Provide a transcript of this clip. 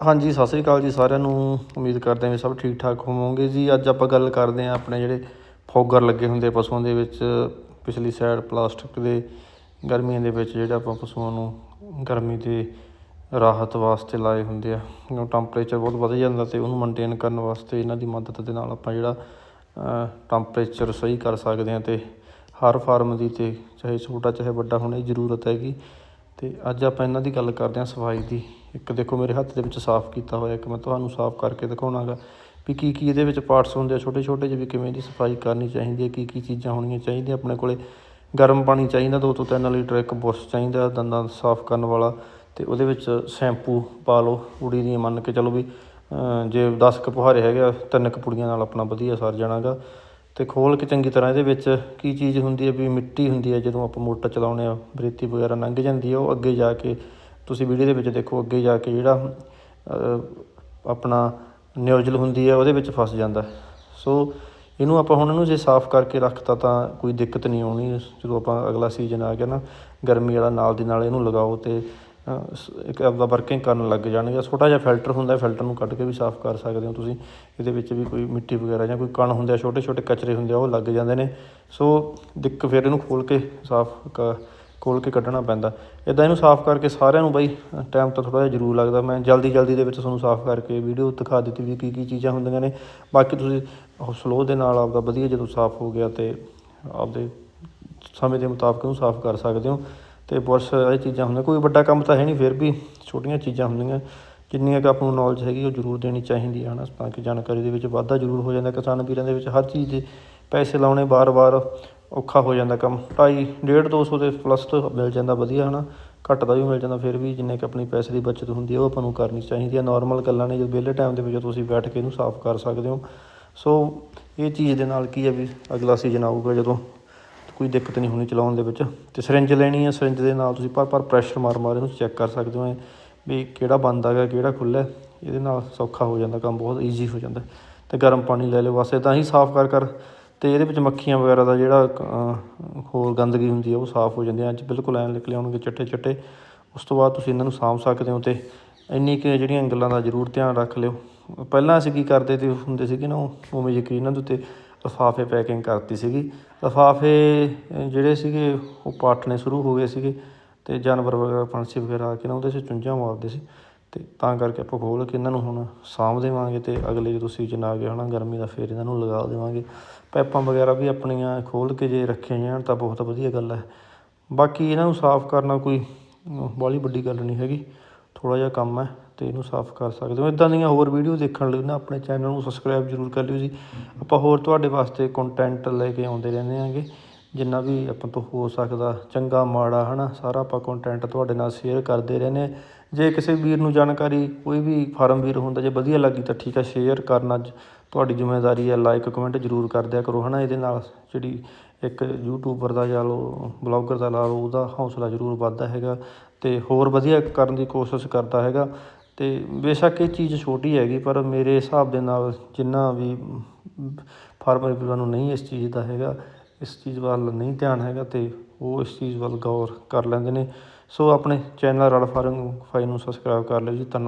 ਹਾਂਜੀ, ਸਤਿ ਸ੍ਰੀ ਅਕਾਲ ਜੀ ਸਾਰਿਆਂ ਨੂੰ। ਉਮੀਦ ਕਰਦੇ ਹਾਂ ਵੀ ਸਭ ਠੀਕ ਠਾਕ ਹੋਵੋਗੇ ਜੀ। ਅੱਜ ਆਪਾਂ ਗੱਲ ਕਰਦੇ ਹਾਂ ਆਪਣੇ ਜਿਹੜੇ ਫੋਗਰ ਲੱਗੇ ਹੁੰਦੇ ਪਸ਼ੂਆਂ ਦੇ ਵਿੱਚ, ਪਿਛਲੀ ਸਾਈਡ ਪਲਾਸਟਿਕ ਦੇ ਗਰਮੀਆਂ ਦੇ ਵਿੱਚ, ਜਿਹੜਾ ਆਪਾਂ ਪਸ਼ੂਆਂ ਨੂੰ ਗਰਮੀ ਦੇ ਰਾਹਤ ਵਾਸਤੇ ਲਾਏ ਹੁੰਦੇ ਆ। ਕਿਉਂ ਟੈਂਪਰੇਚਰ ਬਹੁਤ ਵਧ ਜਾਂਦਾ ਤੇ ਉਹਨੂੰ ਮੇਨਟੇਨ ਕਰਨ ਵਾਸਤੇ ਇਹਨਾਂ ਦੀ ਮਦਦ ਦੇ ਨਾਲ ਆਪਾਂ ਜਿਹੜਾ ਟੈਂਪਰੇਚਰ ਸਹੀ ਕਰ ਸਕਦੇ ਹਾਂ ਤੇ ਹਰ ਫਾਰਮ ਦੀ ਤੇ ਚਾਹੇ ਛੋਟਾ ਚਾਹੇ ਵੱਡਾ, ਹੋਣ ਦੀ ਜ਼ਰੂਰਤ ਹੈਗੀ। ਤੇ ਅੱਜ ਆਪਾਂ ਇਹਨਾਂ ਦੀ ਗੱਲ ਕਰਦੇ ਹਾਂ ਸਫ਼ਾਈ ਦੀ। ਇੱਕ ਦੇਖੋ ਮੇਰੇ ਹੱਥ ਦੇ ਵਿੱਚ ਸਾਫ਼ ਕੀਤਾ ਹੋਇਆ, ਇੱਕ ਮੈਂ ਤੁਹਾਨੂੰ ਸਾਫ਼ ਕਰਕੇ ਦਿਖਾਉਣਾਗਾ ਵੀ ਕੀ ਕੀ ਇਹਦੇ ਵਿੱਚ ਪਾਰਟਸ ਹੁੰਦੇ ਆ ਛੋਟੇ ਛੋਟੇ ਜਿਹੇ ਵੀ ਕਿਵੇਂ ਦੀ ਸਫ਼ਾਈ ਕਰਨੀ ਚਾਹੀਦੀ ਹੈ, ਕੀ ਕੀ ਚੀਜ਼ਾਂ ਹੋਣੀਆਂ ਚਾਹੀਦੀਆਂ ਆਪਣੇ ਕੋਲੇ। ਗਰਮ ਪਾਣੀ ਚਾਹੀਦਾ ਦੋ ਤੋਂ ਤਿੰਨ ਲੀਟਰ, ਇੱਕ ਬੁਰਸ਼ ਚਾਹੀਦਾ ਦੰਦਾਂ ਸਾਫ਼ ਕਰਨ ਵਾਲਾ ਤੇ ਉਹਦੇ ਵਿੱਚ ਸ਼ੈਂਪੂ ਪਾ ਲਓ ਉੜੀ ਦੀਆਂ ਮੰਨ ਕੇ ਚਲੋ ਵੀ ਜੇ 10 ਕੁ ਪੁਹਾਰੇ ਹੈਗੇ ਆ, ਤਿੰਨ ਕੁ ਪੁੜੀਆਂ ਨਾਲ ਆਪਣਾ ਵਧੀਆ ਸਰ ਜਾਣਾਗਾ। ਤੇ ਖੋਲ ਕੇ ਚੰਗੀ ਤਰ੍ਹਾਂ ਇਹਦੇ ਵਿੱਚ ਕੀ ਚੀਜ਼ ਹੁੰਦੀ ਹੈ ਵੀ ਮਿੱਟੀ ਹੁੰਦੀ ਹੈ, ਜਦੋਂ ਆਪਾਂ ਮੋਟਰ ਚਲਾਉਂਦੇ ਆ ਬਰੇਤੀ ਵਗੈਰਾ ਲੰਘ ਜਾਂਦੀ ਹੈ, ਉਹ ਅੱਗੇ ਜਾ ਕੇ ਤੁਸੀਂ ਵੀਡੀਓ ਦੇ ਵਿੱਚ ਦੇਖੋ ਅੱਗੇ ਜਾ ਕੇ ਜਿਹੜਾ ਆਪਣਾ ਨਿਊਜ਼ਲ ਹੁੰਦੀ ਹੈ, ਉਹਦੇ ਵਿੱਚ ਫਸ ਜਾਂਦਾ ਸੋ ਇਹਨੂੰ ਆਪਾਂ ਹੁਣ ਇਹਨੂੰ ਜੇ ਸਾਫ਼ ਕਰਕੇ ਰੱਖਤਾ ਤਾਂ ਕੋਈ ਦਿੱਕਤ ਨਹੀਂ ਆਉਣੀ। ਜਦੋਂ ਆਪਾਂ ਅਗਲਾ ਸੀਜ਼ਨ ਆ ਗਿਆ ਨਾ, ਗਰਮੀ ਵਾਲਾ ਨਾਲ ਦੀ ਨਾਲ ਇਹਨੂੰ ਲਗਾਓ ਤੇ ਇੱਕ ਆਪਦਾ ਵਰਕਿੰਗ ਕਰਨ ਲੱਗ ਜਾਣਗੇ ਛੋਟਾ ਜਿਹਾ ਫਿਲਟਰ ਹੁੰਦਾ ਫਿਲਟਰ ਨੂੰ ਕੱਢ ਕੇ ਵੀ ਸਾਫ਼ ਕਰ ਸਕਦੇ ਹੋ ਤੁਸੀਂ। ਇਹਦੇ ਵਿੱਚ ਵੀ ਕੋਈ ਮਿੱਟੀ ਵਗੈਰਾ ਜਾਂ ਕੋਈ ਕਣ ਹੁੰਦੇ ਆ ਛੋਟੇ ਛੋਟੇ ਕਚਰੇ ਹੁੰਦੇ ਆ, ਉਹ ਲੱਗ ਜਾਂਦੇ ਨੇ। ਸੋ ਦਿੱਕ ਫਿਰ ਇਹਨੂੰ ਖੋਲ ਕੇ ਸਾਫ਼ ਕ ਖੋਲ ਕੇ ਕੱਢਣਾ ਪੈਂਦਾ। ਇਦਾਂ ਇਹਨੂੰ ਸਾਫ਼ ਕਰਕੇ ਸਾਰਿਆਂ ਨੂੰ ਬਾਈ ਟਾਈਮ ਤਾਂ ਥੋੜਾ ਜਿਹਾ ਜ਼ਰੂਰ ਲੱਗਦਾ। ਮੈਂ ਜਲਦੀ ਜਲਦੀ ਦੇ ਵਿੱਚ ਤੁਹਾਨੂੰ ਸਾਫ਼ ਕਰਕੇ ਵੀਡੀਓ ਦਿਖਾ ਦਿੱਤੀ ਵੀ ਕੀ ਕੀ ਚੀਜ਼ਾਂ ਹੁੰਦੀਆਂ ਨੇ। ਬਾਕੀ ਤੁਸੀਂ ਉਹ ਸਲੋ ਦੇ ਨਾਲ ਆਪਦਾ ਵਧੀਆ ਜਦੋਂ ਸਾਫ਼ ਹੋ ਗਿਆ ਤੇ ਆਪਦੇ ਸਮੇਂ ਦੇ ਮੁਤਾਬਕ ਉਹਨੂੰ ਸਾਫ਼ ਕਰ ਸਕਦੇ ਹੋ। ਤੇ ਬੁਰਸ਼ ਇਹ ਚੀਜ਼ਾਂ ਹੁੰਦੀਆਂ। ਕੋਈ ਵੱਡਾ ਕੰਮ ਤਾਂ ਹੈ ਨਹੀਂ, ਫਿਰ ਵੀ ਛੋਟੀਆਂ ਚੀਜ਼ਾਂ ਹੁੰਦੀਆਂ। ਜਿੰਨੀਆਂ ਕਿ ਆਪਾਂ ਨੂੰ ਨੌਲੇਜ ਹੈਗੀ, ਉਹ ਜ਼ਰੂਰ ਦੇਣੀ ਚਾਹੀਦੀ ਹੈ ਨਾ ਤਾਂ ਕਿ ਜਾਣਕਾਰੀ ਦੇ ਵਿੱਚ ਵਾਧਾ ਜ਼ਰੂਰ ਹੋ ਜਾਂਦਾ। ਕਿਸਾਨ ਵੀਰਾਂ ਦੇ ਵਿੱਚ ਹਰ ਚੀਜ਼ ਦੇ ਪੈਸੇ ਲਾਉਣੇ ਬਾਰ-ਬਾਰ ਔਖਾ ਹੋ ਜਾਂਦਾ ਕੰਮ। ਢਾਈ, ਡੇਢ ਦੋ ਸੌ ਦੇ ਪਲੱਸ ਤੋਂ ਮਿਲ ਜਾਂਦਾ ਵਧੀਆ ਹੈ ਨਾ ਘੱਟ ਦਾ ਵੀ ਮਿਲ ਜਾਂਦਾ, ਫਿਰ ਵੀ ਜਿੰਨੇ ਕਿ ਆਪਣੀ ਪੈਸੇ ਦੀ ਬੱਚਤ ਹੁੰਦੀ ਹੈ ਉਹ ਆਪਾਂ ਨੂੰ ਕਰਨੀ ਚਾਹੀਦੀ ਹੈ ਨਾਰਮਲ ਗੱਲਾਂ ਨੇ ਜਦੋਂ ਵਿਹਲੇ ਟਾਈਮ ਦੇ ਵਿੱਚ ਤੁਸੀਂ ਬੈਠ ਕੇ ਇਹਨੂੰ ਸਾਫ਼ ਕਰ ਸਕਦੇ ਹੋ। ਸੋ ਇਹ ਚੀਜ਼ ਦੇ ਨਾਲ ਕੀ ਹੈ ਵੀ ਅਗਲਾ ਸੀਜ਼ਨ ਆਊਗਾ ਜਦੋਂ ਕੋਈ ਦਿੱਕਤ ਨਹੀਂ ਹੋਣੀ ਚਲਾਉਣ ਦੇ ਵਿੱਚ। ਤੇ ਸਿਰਿੰਜ ਲੈਣੀ ਹੈ ਸਿਰਿੰਜ ਦੇ ਨਾਲ ਤੁਸੀਂ ਪਰ ਪਰ ਪ੍ਰੈਸ਼ਰ ਮਾਰ ਮਾਰ ਇਹਨੂੰ ਚੈੱਕ ਕਰ ਸਕਦੇ ਹੋ। ਵੀ ਕਿਹੜਾ ਬੰਦ ਹੈਗਾ, ਕਿਹੜਾ ਖੁੱਲ੍ਹਾ ਇਹਦੇ ਨਾਲ ਸੌਖਾ ਹੋ ਜਾਂਦਾ ਕੰਮ, ਬਹੁਤ ਈਜ਼ੀ ਹੋ ਜਾਂਦਾ। ਤੇ ਗਰਮ ਪਾਣੀ ਲੈ ਲਿਓ, ਬਸ ਤਾਂ ਹੀ ਸਾਫ਼ ਕਰ ਕਰ ਅਤੇ ਇਹਦੇ ਵਿੱਚ ਮੱਖੀਆਂ ਵਗੈਰਾ ਦਾ ਜਿਹੜਾ ਅਹ, ਹੋਰ ਗੰਦਗੀ ਹੁੰਦੀ ਆ ਉਹ ਸਾਫ਼ ਹੋ ਜਾਂਦੀ ਹੈ ਅੱਜ ਬਿਲਕੁਲ ਐਨ ਨਿਕਲੇ ਆਉਣਗੇ ਚਿੱਟੇ ਚਿੱਟੇ। ਉਸ ਤੋਂ ਬਾਅਦ ਤੁਸੀਂ ਇਹਨਾਂ ਨੂੰ ਸਾਂਭ ਸਕਦੇ ਹੋ ਅਤੇ ਇੰਨੀ ਕੁ ਜਿਹੜੀਆਂ ਗੱਲਾਂ ਦਾ ਜ਼ਰੂਰ ਧਿਆਨ ਰੱਖ ਲਿਓ। ਪਹਿਲਾਂ ਅਸੀਂ ਕੀ ਕਰਦੇ ਤੇ ਹੁੰਦੇ ਸੀਗੇ ਨਾ ਉਹ ਉਵੇਂ ਯਕੀਨ ਇਹਨਾਂ ਦੇ ਉੱਤੇ ਲਿਫਾਫੇ ਪੈਕਿੰਗ ਕਰਤੀ ਸੀਗੀ। ਲਿਫਾਫੇ ਜਿਹੜੇ ਸੀਗੇ ਉਹ ਪਾਟਣੇ ਸ਼ੁਰੂ ਹੋ ਗਏ ਸੀਗੇ ਅਤੇ ਜਾਨਵਰ ਵਗੈਰਾ ਪੰਛੀ ਵਗੈਰਾ ਆ ਕੇ ਨਾ ਉਹਦੇ 'ਚ ਚੁੰਝਾਂ ਮਾਰਦੇ ਸੀ। ਅਤੇ ਤਾਂ ਕਰਕੇ ਆਪਾਂ ਖੋਲ੍ਹ ਕੇ ਇਹਨਾਂ ਨੂੰ ਹੁਣ ਸਾਂਭ ਦੇਵਾਂਗੇ ਅਤੇ ਅਗਲੇ ਜਦੋਂ ਸੀਜ਼ਨ ਆ ਗਿਆ ਨਾ ਗਰਮੀ ਦਾ ਫਿਰ ਇਹਨਾਂ ਨੂੰ ਲਗਾ ਦੇਵਾਂਗੇ। ਪਾਈਪਾਂ ਵਗੈਰਾ ਵੀ ਆਪਣੀਆਂ ਖੋਲ੍ਹ ਕੇ ਜੇ ਰੱਖੀਆਂ ਜਾਣ ਤਾਂ ਬਹੁਤ ਵਧੀਆ ਗੱਲ ਹੈ। ਬਾਕੀ ਇਹਨਾਂ ਨੂੰ ਸਾਫ਼ ਕਰਨਾ ਕੋਈ ਬਾਹਲੀ ਵੱਡੀ ਗੱਲ ਨਹੀਂ ਹੈਗੀ। ਥੋੜ੍ਹਾ ਜਿਹਾ ਕੰਮ ਹੈ ਅਤੇ ਇਹਨੂੰ ਸਾਫ਼ ਕਰ ਸਕਦੇ ਹੋ। ਇੱਦਾਂ ਦੀਆਂ ਹੋਰ ਵੀਡੀਓ ਦੇਖਣ ਲਈ ਨਾ ਆਪਣੇ ਚੈਨਲ ਨੂੰ ਸਬਸਕ੍ਰਾਈਬ ਜ਼ਰੂਰ ਕਰ ਲਿਓ ਜੀ। ਆਪਾਂ ਹੋਰ ਤੁਹਾਡੇ ਵਾਸਤੇ ਕੰਟੈਂਟ ਲੈ ਕੇ ਆਉਂਦੇ ਰਹਿੰਦੇ ਆਂਗੇ ਜਿੰਨਾ ਵੀ ਆਪਾਂ ਤੋਂ ਹੋ ਸਕਦਾ, ਚੰਗਾ, ਮਾੜਾ ਹੈ ਨਾ ਸਾਰਾ ਆਪਾਂ ਕੰਟੈਂਟ ਤੁਹਾਡੇ ਨਾਲ ਸ਼ੇਅਰ ਕਰਦੇ ਰਹਿੰਦੇ ਹਾਂ। ਜੇ ਕਿਸੇ ਵੀਰ ਨੂੰ ਜਾਣਕਾਰੀ, ਕੋਈ ਵੀ ਫਾਰਮ ਵੀਰ ਹੁੰਦਾ, ਜੇ ਵਧੀਆ ਲੱਗੀ ਤਾਂ ਠੀਕ ਆ ਸ਼ੇਅਰ ਕਰਨਾ ਤੁਹਾਡੀ ਜ਼ਿੰਮੇਵਾਰੀ ਹੈ ਲਾਈਕ ਕਮੈਂਟ ਜ਼ਰੂਰ ਕਰ ਦਿਆ ਕਰੋ ਨਾ ਇਹਦੇ ਨਾਲ ਜਿਹੜੀ ਇੱਕ ਯੂਟਿਊਬਰ ਦਾ ਜਾਂ ਲਓ ਬਲੌਗਰ ਦਾ ਲਾ ਲਓ ਉਹਦਾ ਹੌਸਲਾ ਜ਼ਰੂਰ ਵੱਧਦਾ ਹੈਗਾ ਤੇ ਹੋਰ ਵਧੀਆ ਕਰਨ ਦੀ ਕੋਸ਼ਿਸ਼ ਕਰਦਾ ਹੈਗਾ ਤੇ ਬੇਸ਼ੱਕ ਇਹ ਚੀਜ਼ ਛੋਟੀ ਹੈਗੀ, ਪਰ ਮੇਰੇ ਹਿਸਾਬ ਦੇ ਨਾਲ ਜਿੰਨਾ ਵੀ ਫਾਰਮਰ ਵੀਰਾਂ ਨੂੰ ਨਹੀਂ ਇਸ ਚੀਜ਼ ਦਾ ਹੈਗਾ ਇਸ ਚੀਜ਼ ਵੱਲ ਨਹੀਂ ਧਿਆਨ ਹੈਗਾ ਅਤੇ ਉਹ ਇਸ ਚੀਜ਼ ਵੱਲ ਗੌਰ ਕਰ ਲੈਂਦੇ ਨੇ। ਸੋ ਆਪਣੇ ਚੈਨਲ ਰਲ ਫਾਰਮ ਫਾਈ ਨੂੰ ਸਬਸਕ੍ਰਾਈਬ ਕਰ ਲਿਓ ਜੀ, ਧੰਨਵਾਦ।